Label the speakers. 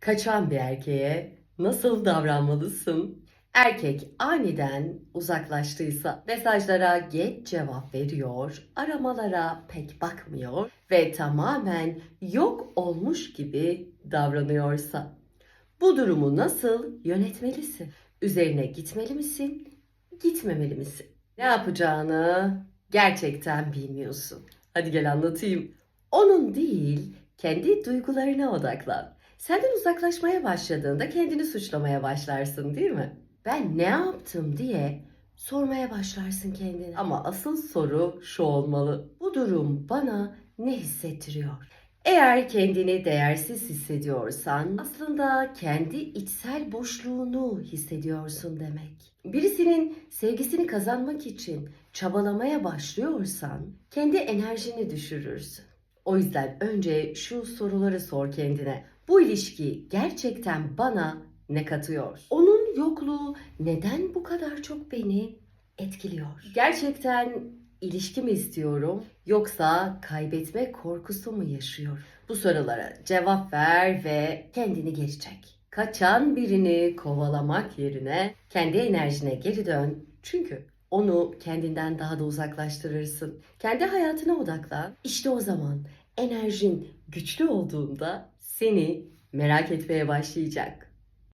Speaker 1: Kaçan bir erkeğe nasıl davranmalısın? Erkek aniden uzaklaştıysa mesajlara geç cevap veriyor, aramalara pek bakmıyor ve tamamen yok olmuş gibi davranıyorsa bu durumu nasıl yönetmelisin? Üzerine gitmeli misin, gitmemeli misin? Ne yapacağını gerçekten bilmiyorsun. Hadi gel anlatayım. Onun değil, kendi duygularına odaklan. Senden uzaklaşmaya başladığında kendini suçlamaya başlarsın değil mi? Ben ne yaptım diye sormaya başlarsın kendine. Ama asıl soru şu olmalı. Bu durum bana ne hissettiriyor? Eğer kendini değersiz hissediyorsan aslında kendi içsel boşluğunu hissediyorsun demek. Birisinin sevgisini kazanmak için çabalamaya başlıyorsan kendi enerjini düşürürsün. O yüzden önce şu soruları sor kendine. Bu ilişki gerçekten bana ne katıyor? Onun yokluğu neden bu kadar çok beni etkiliyor? Gerçekten ilişki mi istiyorum yoksa kaybetme korkusu mu yaşıyor? Bu sorulara cevap ver ve kendini geri çek. Kaçan birini kovalamak yerine kendi enerjine geri dön. Çünkü onu kendinden daha da uzaklaştırırsın. Kendi hayatına odaklan. İşte o zaman enerjin güçlü olduğunda seni merak etmeye başlayacak.